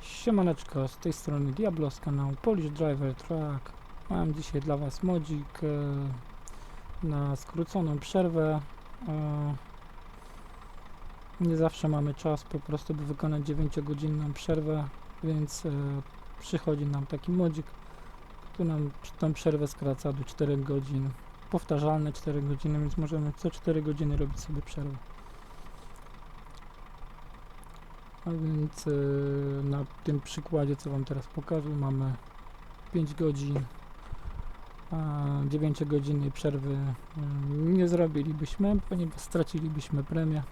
Siemaneczko, z tej strony Diablo z kanału Polish Driver Track. Mam dzisiaj dla Was modzik e, na skróconą przerwę. E, nie zawsze mamy czas po prostu, by wykonać 9-godzinną przerwę, więc e, przychodzi nam taki modzik, który nam tą przerwę skraca do 4 godzin. Powtarzalne 4 godziny, więc możemy co 4 godziny robić sobie przerwę. A więc y, na tym przykładzie, co Wam teraz pokażę, mamy 5 godzin, a 9 godzinnej przerwy y, nie zrobilibyśmy, ponieważ stracilibyśmy premię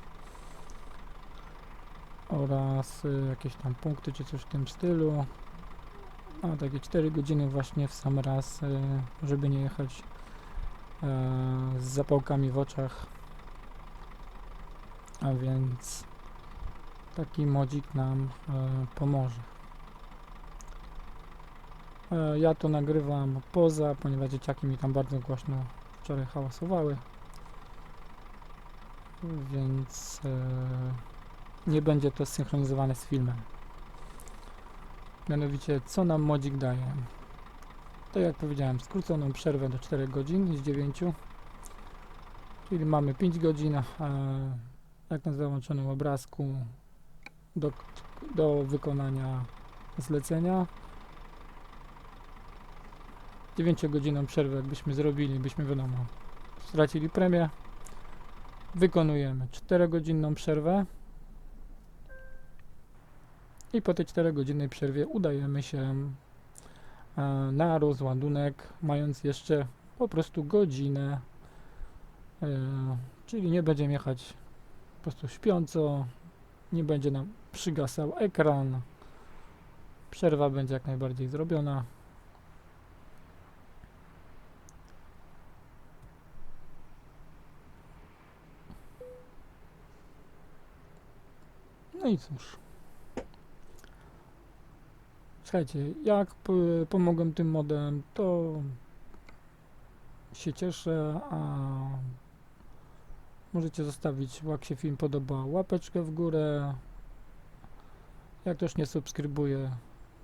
oraz y, jakieś tam punkty czy coś w tym stylu. A takie 4 godziny właśnie w sam raz, żeby nie jechać z zapałkami w oczach. A więc taki modzik nam e, pomoże. E, ja to nagrywam poza, ponieważ dzieciaki mi tam bardzo głośno wczoraj hałasowały. Więc e, nie będzie to synchronizowane z filmem. Mianowicie, co nam modzik daje? To jak powiedziałem, skróconą przerwę do 4 godzin z 9. Czyli mamy 5 godzin, jak na załączonym obrazku, do, do wykonania zlecenia. 9-godzinną przerwę jakbyśmy zrobili, byśmy wiadomo, stracili premię. Wykonujemy 4-godzinną przerwę. I po tej 4-godzinnej przerwie udajemy się e, na rozładunek, mając jeszcze po prostu godzinę. E, czyli nie będziemy jechać po prostu śpiąco, nie będzie nam przygasał ekran. Przerwa będzie jak najbardziej zrobiona. No i cóż. Słuchajcie, jak pomogłem tym modem, to się cieszę, a Możecie zostawić, jak się film podoba, łapeczkę w górę. Jak ktoś nie subskrybuje,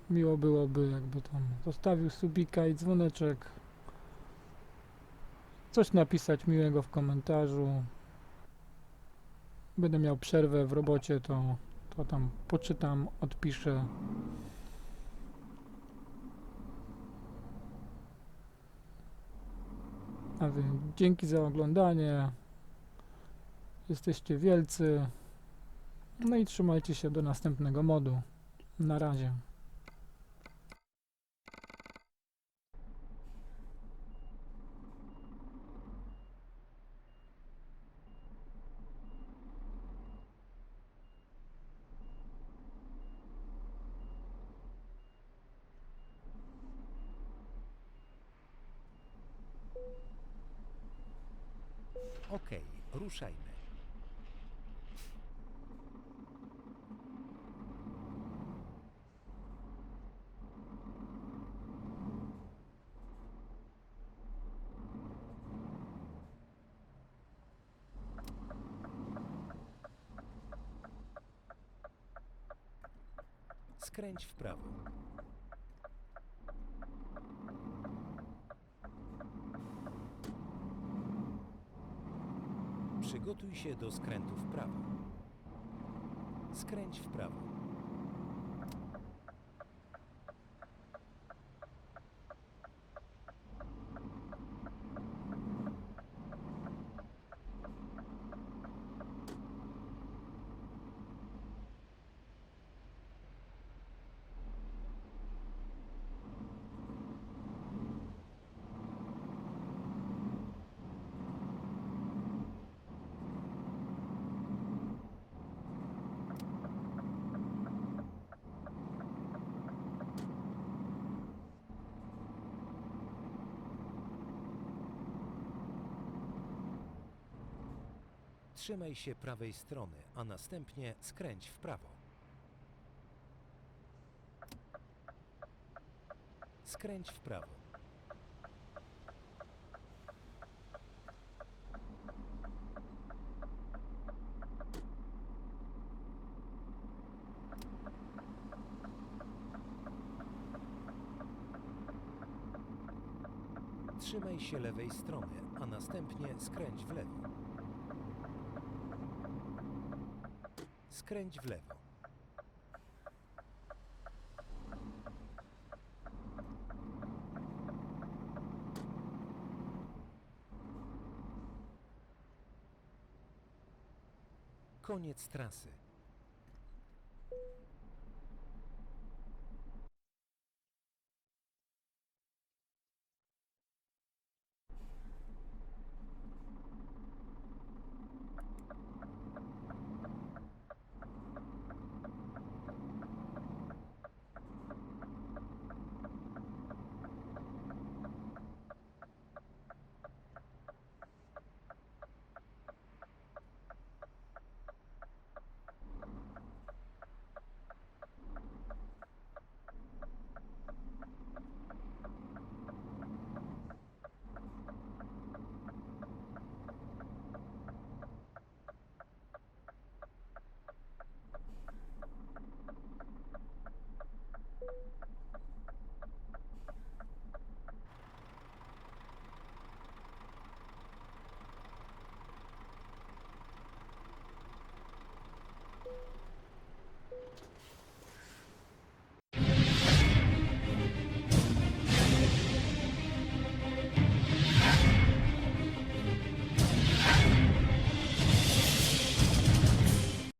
miło byłoby, jakby tam zostawił subika i dzwoneczek. Coś napisać miłego w komentarzu. Będę miał przerwę w robocie, to, to tam poczytam, odpiszę. A więc dzięki za oglądanie. Jesteście wielcy. No i trzymajcie się do następnego modu. Na razie. Okej, ruszajmy. Skręć w prawo. Przygotuj się do skrętu w prawo. Skręć w prawo. Trzymaj się prawej strony, a następnie skręć w prawo. Skręć w prawo. Trzymaj się lewej strony, a następnie skręć w lewo. Skręć w lewo. Koniec trasy.